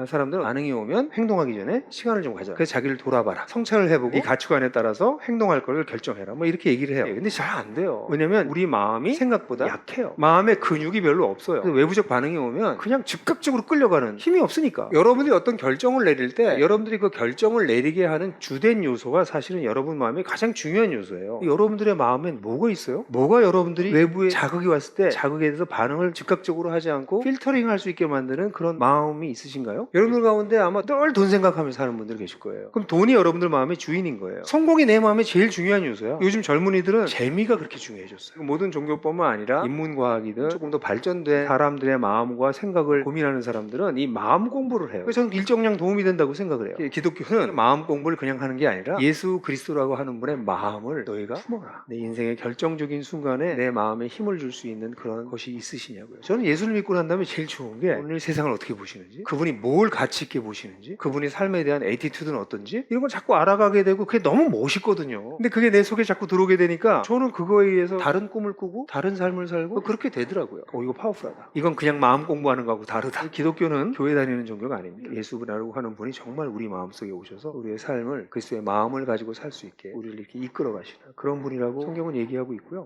아, 사람들은 반응이 오면 행동하기 전에 시간을 좀 가져. 그래서 자기를 돌아봐라. 성찰을 해보고 이 가치관에 따라서 행동할 거를 결정해라. 뭐 이렇게 얘기를 해요. 근데 잘 안 돼요. 왜냐면 우리 마음이 생각보다 약해요. 마음에 근육이 별로 없어요. 외부적 반응이 오면 그냥 즉각적으로 끌려가는 힘이 없으니까. 여러분들이 어떤 결정을 내릴 때 여러분들이 그 결정을 내리게 하는 주된 요소가 사실은 여러분 마음의 가장 중요한 요소예요. 여러분들의 마음엔 뭐가 있어요? 뭐가 여러분들이 외부에 자극이 왔을 때 자극에 대해서 반응을 즉각적으로 하지 않고 필터링 할 수 있게 만드는 그런 마음이 있으신가요? 여러분들 가운데 아마 늘 돈 생각하면서 사는 분들 계실 거예요. 그럼 돈이 여러분들 마음의 주인인 거예요. 성공이 내 마음의 제일 중요한 요소야. 요즘 젊은이들은 재미가 그렇게 중요해졌어요. 모든 종교뿐만 아니라 인문과학이든 조금 더 발전된 사람들의 마음과 생각을 고민하는 사람들은 이 마음 공부를 해요. 그래서 저는 일정량 도움이 된다고 생각을 해요. 기독교는 마음 공부를 그냥 하는 게 아니라 예수 그리스도라고 하는 분의 마음을 너희가 품어라. 내 인생의 결정적인 순간에 내 마음에 힘을 줄 수 있는 그런 것이 있으시냐고요. 저는 예수를 믿고 난 다음에 제일 좋은 게 오늘 세상을 어떻게 보시는지, 그분이 뭘 가치 있게 보시는지, 그분이 삶에 대한 에티튜드는 어떤지 이런 걸 자꾸 알아가게 되고 그게 너무 멋있거든요. 근데 그게 내 속에 자꾸 들어오게 되니까 저는 그거에 의해서 다른 꿈을 꾸고 다른 삶을 살고 그렇게 되더라고요. 어 이거 파워풀하다. 이건 그냥 마음 공부하는 거하고 다르다. 기독교는 교회 다니는 종교가 아닙니다. 예수라고 하는 분이 정말 우리 마음속에 오셔서 우리의 삶을 그리스도의 마음을 가지고 살 수 있게 우리를 이렇게 이끌어 가시는 그런 분이라고 성경은 얘기하고 있고요.